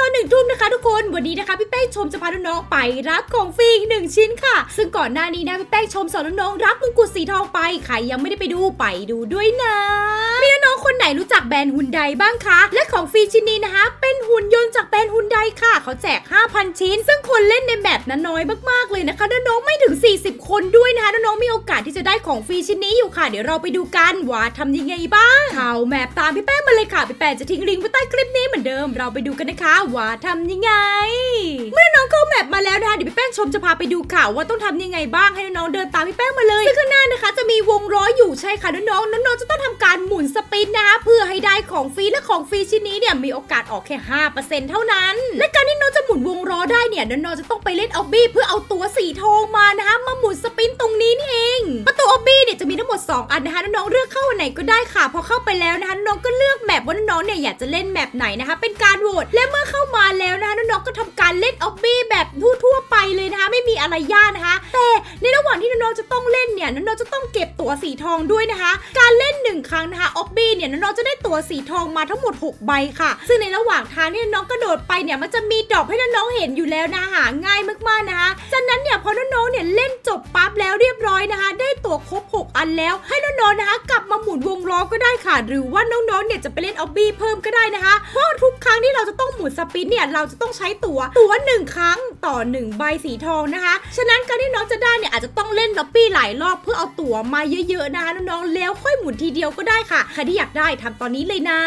ตอนหนึ่งทุ่มนะคะทุกคนวันนี้นะคะพี่แป้งชมจะพาน้องๆไปรับของฟรีอีกหนึ่งชิ้นค่ะ ซึ่งก่อนหน้านี้นะพี่แป้งชมสอนน้องๆรับมงกุฎสีทองไปใครยังไม่ได้ไปดูไปดูด้วยนะ คนไหนรู้จักแบรนด์ฮุนไดบ้างคะ และของฟรีชิ้นนี้นะคะ เป็นหุ่นยนต์จากแบรนด์ฮุนไดค่ะ เขาแจก 5,000 ชิ้น ซึ่งคนเล่นในแบบนั้นน้อยมากๆเลยนะคะน้องไม่ถึง 40 คนด้วยนะคะน้องมีโอกาสที่จะได้ของฟรีชิ้นนี้อยู่ค่ะ เดี๋ยวเราไปดูกันว่าทำยังไงบ้างเข้าแมปตามพี่แป้งมาเลยค่ะพี่แป้งจะทิ้งลิงก์ไว้ใต้คลิปนี้เหมือนเดิม เราไปดูกันนะคะว่าทำยังไง เมื่อน้องเข้าแมปมาแล้วนะคะเดี๋ยวพี่แป้งชมจะพาไปดูค่ะว่าต้องทำยังไงบ้างให้น้องเดินตามพี่แป้งมาเลยซึ่งข้างหน้านะคะ จะมีวงล้อยอยู่ใช่ค่ะน้องๆน้องๆจะต้อง การหมุนสปินนะคะเพื่อให้ได้ของฟรีและของฟรีชิ้นนี้เนี่ยมีโอกาสออกแค่5%เท่านั้น และการที่น้องจะหมุนวงล้อได้เนี่ยน้องๆจะต้องไปเล่นออบบี้เพื่อเอาตัวสีทองมานะคะมาหมุนสปินตรงนี้นี่เองประตูออบบี้เนี่ยจะมีทั้งหมด 2 อันนะคะน้องๆเลือกเข้าอันไหนก็ได้ค่ะ พอเข้าไปแล้วนะคะน้องก็เลือกแมปว่าน้องเนี่ยอยากจะเล่นแมปไหนนะคะเป็นการโหวตและเมื่อเข้ามาแล้วนะคะน้องๆก็ทำการเล่นออบบี้แบบทั่ว เลยนะคะไม่มีอะไรยากนะคะแต่ในระหว่างที่น้องๆจะต้องเล่นเนี่ยน้องๆจะต้องเก็บตั๋วสีทองด้วยนะคะ การเล่นหนึ่งครั้งนะคะออบบี้เนี่ยน้องๆจะได้ตั๋วสีทองมาทั้งหมด 6 ใบค่ะ ซึ่งในระหว่างทางที่น้องกระโดดไปเนี่ยมันจะมีดอกให้น้องๆเห็นอยู่แล้วนะหาง่ายมากๆนะคะจากนั้นเนี่ยพอน้องๆเนี่ยเล่นจบปั๊บแล้วเรียบร้อยนะคะ ได้ตั๋วครบ 6 อันแล้วให้น้องๆนะคะ กลับมาหมุน ก็ได้ค่ะ หรือว่าน้องๆเนี่ยจะไปเล่นออบบี้เพิ่มก็ได้นะคะ เพราะทุกครั้งที่เราจะต้องหมุนสปินเนี่ยเราจะต้องใช้ตั๋วตั๋วหนึ่งครั้งต่อหนึ่งใบสีทองนะคะ ฉะนั้นการที่น้องจะได้เนี่ยอาจจะต้องเล่นล็อบบี้หลายรอบเพื่อเอาตั๋วมาเยอะๆนะคะน้องๆแล้วค่อยหมุนทีเดียวก็ได้ค่ะ ใครที่อยากได้ทำตอนนี้เลยนะ